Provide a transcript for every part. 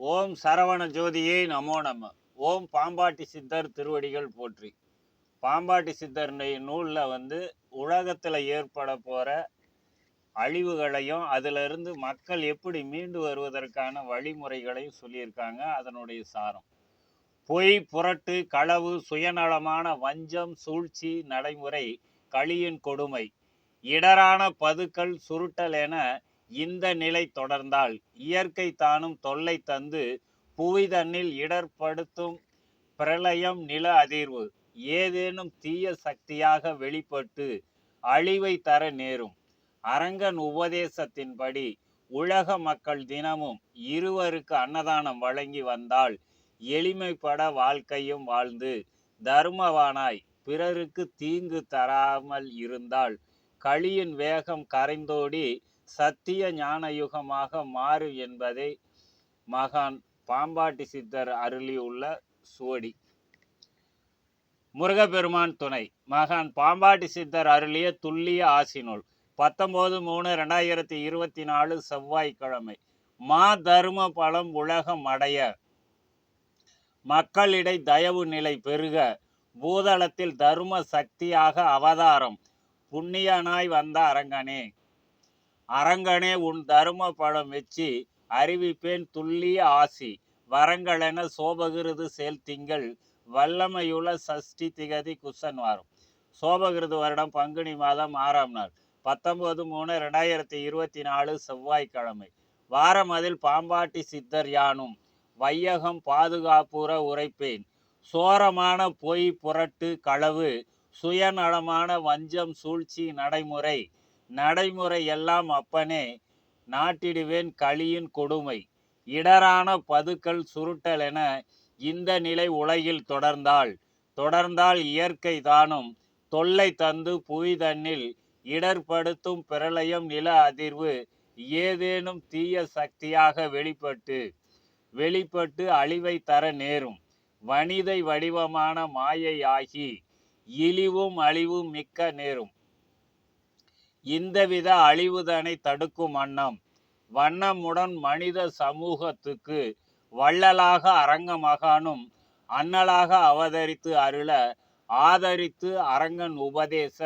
ஓம் சரவண ஜோதியே நமோ நம. ஓம் பாம்பாட்டி சித்தர் திருவடிகள் போற்றி. பாம்பாட்டி சித்தர் நூலில் வந்து உலகத்தில் ஏற்பட போகிற அழிவுகளையும் அதிலிருந்து மக்கள் எப்படி மீண்டு வருவதற்கான வழிமுறைகளையும் சொல்லியிருக்காங்க. அதனுடைய சாரம். பொய் புரட்டு களவு சுயநலமான வஞ்சம் சூழ்ச்சி நடைமுறை களியின் கொடுமை இடரான பதுக்கள் சுருட்டல் என இந்த நிலை தொடர்ந்தால் இயற்கை தானும் தொல்லை தந்து புவி தன்னில் இடர்படுத்தும் பிரளயம் நில அதிர்வு ஏதேனும் தீய சக்தியாக வெளிப்பட்டு அழிவை தர நேரும். அரங்கன் உபதேசத்தின்படி உலக மக்கள் தினமும் இருவருக்கு அன்னதானம் வழங்கி வந்தால் எளிமைப்பட வாழ்க்கையும் வாழ்ந்து தர்மவானாய். பிறருக்கு தீங்கு தராமல் இருந்தால் களியின் வேகம் கரைந்தோடி சத்திய ஞான யுகமாக மாறும் என்பதை மகான் பாம்பாட்டி சித்தர் அருளியுள்ள சுவடி. முருகப்பெருமான் துணை. மகான் பாம்பாட்டி சித்தர் அருளிய துல்லிய ஆசினுள் பத்தொன்பது மூணு ரெண்டாயிரத்தி இருபத்தி நாலு செவ்வாய்க்கிழமை. மா தர்ம பலம் உலகம் அடைய மக்களிடை தயவு நிலை பெருக பூதளத்தில் தர்ம சக்தியாக அவதாரம். புண்ணியனாய் வந்த அரங்கனே. அரங்கனே உன் தரும பழம் வச்சு அறிவிப்பேன் துல்லிய ஆசி. வரங்களென சோபகிருது செயல் திங்கள் வல்லமையுள்ள சஷ்டி திகதி குசன் வாரம். சோபகிருது வருடம் பங்குனி மாதம் ஆறாம் நாள் பத்தொன்பது மூணு ரெண்டாயிரத்தி இருபத்தி நாலு செவ்வாய்க்கிழமை. வாரம் அதில் பாம்பாட்டி சித்தர் யானும் வையகம் பாதுகாப்புற உரைப்பேன். சோரமான பொய் புரட்டு களவு சுயநலமான வஞ்சம் சூழ்ச்சி நடைமுறை. நடைமுறை எல்லாம் அப்பனே நாட்டிடுவேன் களியின் கொடுமை. இடரான பதுக்கள் சுருட்டல் என இந்த நிலை உலகில் தொடர்ந்தால் தொடர்ந்தால் இயற்கை தானும் தொல்லை தந்து புவி தன்னில் இடர்படுத்தும் பிரளயம் நில அதிர்வு ஏதேனும் தீய சக்தியாக வெளிப்பட்டு வெளிப்பட்டு அழிவை தர நேரும். வனிதை வடிவமான மாயை ஆகி இழிவும் அழிவும் மிக்க நேரும். இந்தவித அழிவுதனை தடுக்கும் வண்ணம். வண்ணமுடன் மனித சமூகத்துக்கு வள்ளலாக அரங்க மகானும் அண்ணலாக அவதரித்து அருள ஆதரித்து அரங்கன் உபதேச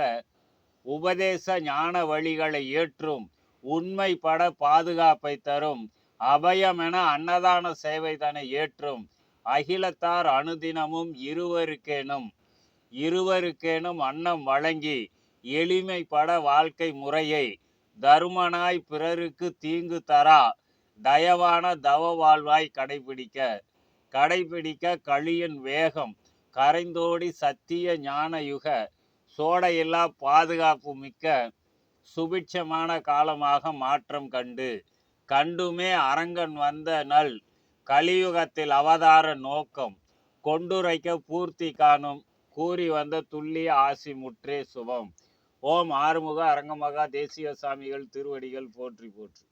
உபதேச ஞான வழிகளை ஏற்றும் உண்மை பட பாதுகாப்பை தரும் அபயமென அன்னதான சேவை தனை ஏற்றும் அகிலத்தார் அனுதினமும் இருவருக்கேனும் இருவருக்கேனும் அன்னம் வழங்கி எளிமைப்பட வாழ்க்கை முறையை தருமனாய் பிறருக்கு தீங்கு தரா தயவான தவ வாழ்வாய் கடைபிடிக்க கடைபிடிக்க களியின் வேகம் கரைந்தோடி சத்திய ஞான யுக சோடையில்லா பாதுகாப்பு மிக்க சுபிட்சமான காலமாக மாற்றம் கண்டு கண்டுமே அரங்கன் வந்த நல் கலியுகத்தில் அவதார நோக்கம் கொண்டுரைக்க பூர்த்தி காணும் கூறி வந்த துல்லிய ஆசி முற்றே சுபம். ஓம் ஆறுமுக அரங்கமகா தேசிய சாமிகள் திருவடிகள் போற்றி போற்றி.